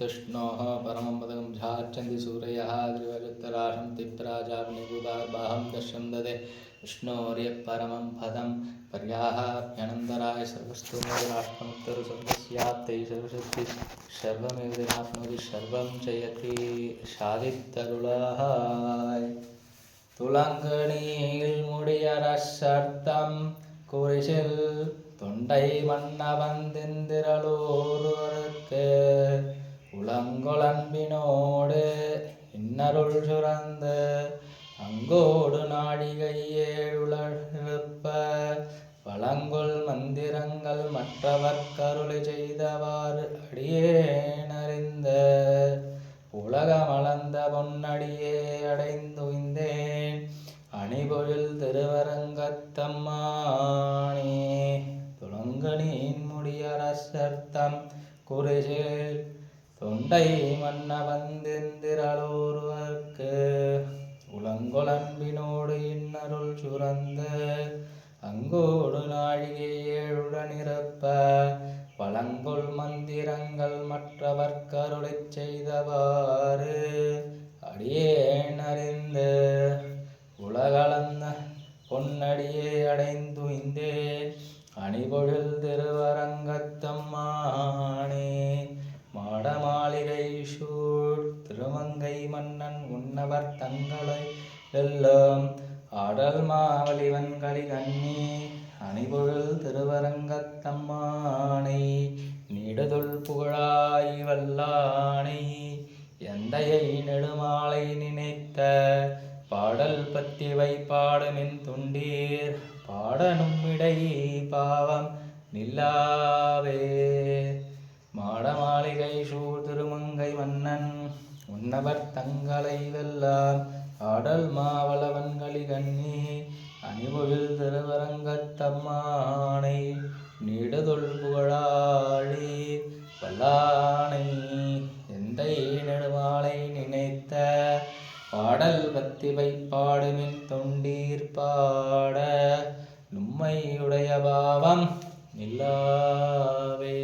तुष्णोः परमं पदकं झार्चन्ति सूरयः त्रिवरुत्तराशं तिप्राजाग्निबुधार्बाहं दश्यं ददे विष्णोर्यः परमं पदं पर्याहाप्यनन्तराय सर्वस्तु राष्ट्रमुत्तरस्वर्गस्याप्तै सर्वशक्ति सर्वमेव दिनाप्नोति सर्वं जयति சாதித்தருளாய் துலங்கணியில் முடியரசர்த்தம் குறிசில் தொண்டை மன்னவந்திந்திரலோருவருக்கு இன்னருள் சுரந்த அங்கோடு நாழிகை ஏழுழப்ப வளங்கொள் மந்திரங்கள் மற்றவர் கருளை செய்தவாறு அடியேனறிந்த உலகமளந்த பொன்னடியே அடைந்துய்ந்தேன் அணிபொழில் திருவரங்கத்தம்மானே துளங்கனின் முடியரசர்த்தம் குறிசில் தொண்டை மன்ன வந்தெந்திரளோருவர்க்கு உளங்கொளன்பினோடு இன்னருள் சுரந்த அங்கோடு நாழிகை ஏழுடன் ஏழுடனிருப்ப வளங்கொள் மந்திரங்கள் மற்றவர் கருளைச் செய்தவாறு அடியேன் அறிந்து உலகளந்த பொன்னடியே அடைந்துய்ந்தேன் அணிபொழில் திருவரங்கத்தம்மானே மன்னன் உன்னவர் தங்களை எல்லாம். ஆடல் மாவலிவன்களி கண்ணி அணிபொருள் திருவரங்கத்தம்மானை நீடுதொல் புகழாய் வல்லானை. எந்தையை நெடுமாலை நினைத்த பாடல் பத்திவை பாடுமின் துண்டீர் பாடனும் இடை பாவம் நில்லாவே. மாட மாளிகை சூழ் திருமங்கை மன்னன் உன்னவர் தங்களை வெல்லார் ஆடல் மாவளவன்களி கண்ணி அணிபொழில் திருவரங்கத்தம்மானை நீடுதொல் புகழாளி. வல்லானை எந்த நெடுமாலை நினைத்த பாடல் பத்திவை பாடுமின் தொண்டீர் பாட நும்மையுடைய பாவம் நில்லாவே.